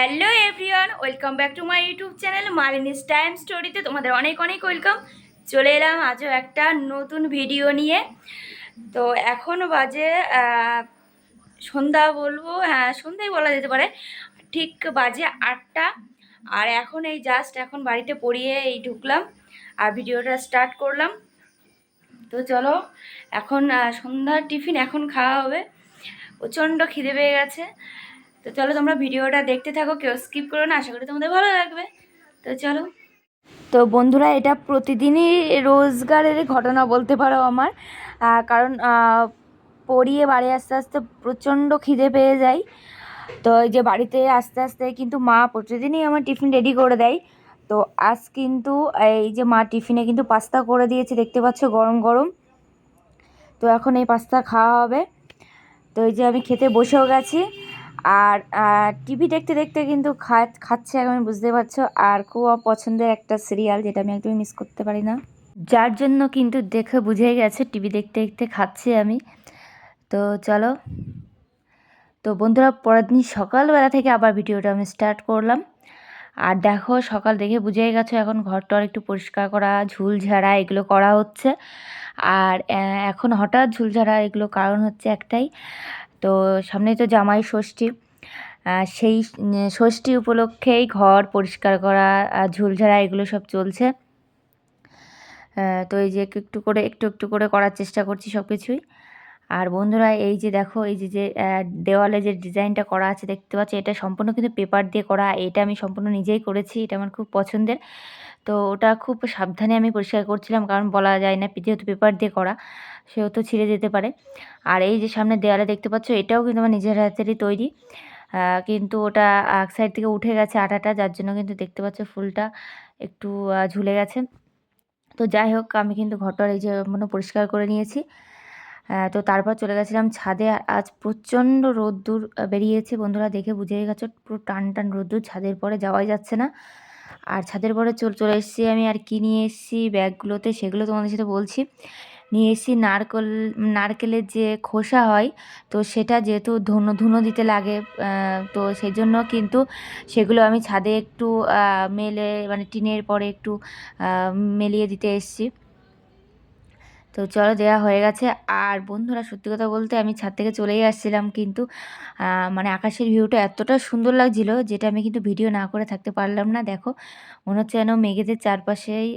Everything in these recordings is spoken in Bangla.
Hello everyone welcome back to my YouTube channel Malini's time স্টোরিতে তোমাদের অনেক অনেক ওয়েলকাম চলে এলাম আজও একটা নতুন ভিডিও নিয়ে। তো এখনও বাজে সন্ধ্যা বলব হ্যাঁ সন্ধ্যাই বলা যেতে পারে। ঠিক বাজে আটটা, আর এখন এই জাস্ট এখন বাড়িতে পড়িয়ে এই ঢুকলাম, আর ভিডিওটা স্টার্ট করলাম। তো চলো, এখন সন্ধ্যার টিফিন এখন খাওয়া হবে। প্রচণ্ড খিদে পেয়ে গেছে। তো চলো তোমরা ভিডিওটা দেখতে থাকো, কেউ স্কিপ করো না, আশা করি তোমাদের ভালো লাগবে। তো চলো। তো বন্ধুরা, এটা প্রতিদিনই রোজগারের ঘটনা বলতে পারো আমার। কারণ পড়িয়ে বাড়ি আস্তে আস্তে প্রচণ্ড খিদে পেয়ে যায়। তো এই যে বাড়িতে আস্তে আস্তে কিন্তু মা প্রতিদিনই আমার টিফিন রেডি করে দেয়। তো আজ কিন্তু এই যে মা টিফিনে কিন্তু পাস্তা করে দিয়েছে, দেখতে পাচ্ছ গরম গরম। তো এখন এই পাস্তা খাওয়া হবে। তো এই যে আমি খেতে বসেও গেছি। আর টিভি দেখতে দেখতে কিন্তু খা- খাচ্ছে এখন বুঝতে পারছ। আর খুব অপছন্দের একটা সিরিয়াল যেটা আমি একদমই মিস করতে পারি না। যার জন্য কিন্তু দেখে বুঝে গেছে টিভি দেখতে দেখতে খাচ্ছি আমি। তো চলো। তো বন্ধুরা, পরের দিন সকালবেলা থেকে আবার ভিডিওটা আমি স্টার্ট করলাম। আর দেখো সকাল দেখে বুঝেই গেছো এখন ঘরটর একটু পরিষ্কার করা ঝুল ঝাড়া এগুলো করা হচ্ছে। আর এখন হঠাৎ ঝুল ঝাড়া এগুলো কারণ হচ্ছে একটাই। তো সামনেই তো জামাই ষষ্ঠী। সেই ষষ্ঠী উপলক্ষেই ঘর পরিষ্কার করা ঝুলঝাড়া এগুলো সব চলছে। তো এই যে একটু একটু করে, একটু একটু করে করার চেষ্টা করছি সব কিছুই আর বন্ধুরা, এই যে দেখো, এই যে যে দেওয়ালে যে ডিজাইনটা করা আছে, দেখতে পাচ্ছ, এটা সম্পূর্ণ কিন্তু পেপার দিয়ে করা। এটা আমি সম্পূর্ণ নিজেই করেছি, এটা আমার খুব পছন্দের। তো ওটা খুব সাবধানে আমি পরিষ্কার করছিলাম, কারণ বলা যায় না যেহেতু পেপার দিয়ে করা, সেহেতু ছিঁড়ে যেতে পারে। আর এই যে সামনে দেওয়ালে দেখতে পাচ্ছ, এটাও কিন্তু আমার নিজের হাতেরই তৈরি। কিন্তু ওটা এক সাইড থেকে উঠে গেছে আটাটা, যার জন্য কিন্তু দেখতে পাচ্ছ ফুলটা একটু ঝুলে গেছে। তো যাই হোক, আমি কিন্তু ঘরটার এই যে মানে পরিষ্কার করে নিয়েছি। তো তারপর চলে গেছিলাম ছাদে আর আজ প্রচণ্ড রোদ্দুর বেরিয়েছে বন্ধুরা, দেখে বুঝেই গেছো, পুরো টান টান রোদ্দুর, ছাদের পরে যাওয়াই যাচ্ছে না। আর ছাদের পরে চল, চলে এসেছি আমি, আর কি নিয়ে এসেছি ব্যাগগুলোতে, সেগুলো তোমাদের সাথে বলছি। নিয়ে এসেছি নারকল, নারকেলের যে খোসা হয়, তো সেটা যেহেতু ধুনো ধুনো দিতে লাগে তো সেই জন্য কিন্তু সেগুলো আমি ছাদে একটু মেলে মানে টিনের পরে একটু মেলিয়ে দিতে এসেছি। তো চলো দেওয়া হয়ে গেছে। আর বন্ধুরা, সত্যি কথা বলতে আমি ছাদ থেকে চলেই আসছিলাম কিন্তু মানে আকাশের ভিউটা এতটা সুন্দর লাগছিল যেটা আমি কিন্তু ভিডিও না করে থাকতে পারলাম না। দেখো, মনে হচ্ছে যেন মেঘেদের চারপাশেই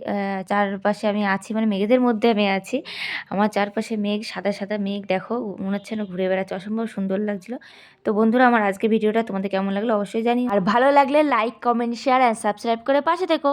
চারপাশে আমি আছি মানে মেঘেদের মধ্যে আমি আছি। আমার চারপাশে মেঘ, সাদা সাদা মেঘ, দেখো, মনে হচ্ছে যেন ঘুরে বেড়াচ্ছে, অসম্ভব সুন্দর লাগছিল। তো বন্ধুরা, আমার আজকে ভিডিওটা তোমাদের কেমন লাগল অবশ্যই জানি আর ভালো লাগলে like comment share and subscribe করে পাশে থেকো।